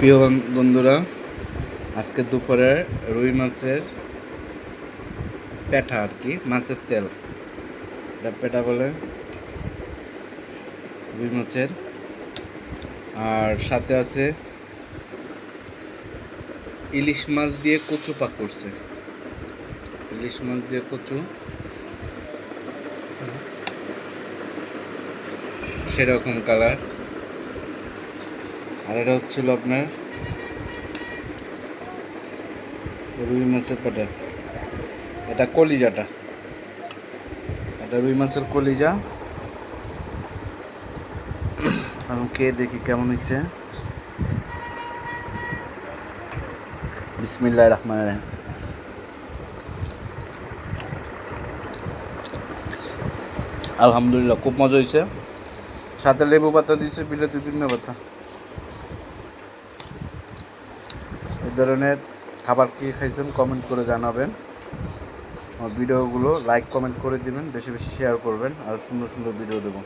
প্রিয় বন্ধুরা, আজকে দুপুরে রুই মাছের পেঠা আর কি, মাছের তেল। এটা পেটা বলে রুই মাছের। আর সাথে আছে ইলিশ মাছ দিয়ে কচু পাক করছে। ইলিশ মাছ দিয়ে কচু। সেরকম কালার আর এটা হচ্ছিল আপনার রুই মাছের পেটা। এটা কলিজাটা। এটা রুই মাছের কলিজা। আমি কে দেখি কেমন হয়েছে। বিসমিল্লাহ রহমান রাহিম। আলহামদুলিল্লাহ, খুব মজা হয়েছে। সাথে লেবু পাতা দিয়েছে বিলেতি ধনিয়া পাতা। এই ধরনের খাবার কী খাইছেন কমেন্ট করে জানাবেন। ভিডিওগুলো লাইক কমেন্ট করে দিবেন, বেশি বেশি শেয়ার করবেন, আর সুন্দর সুন্দর ভিডিও দেবো।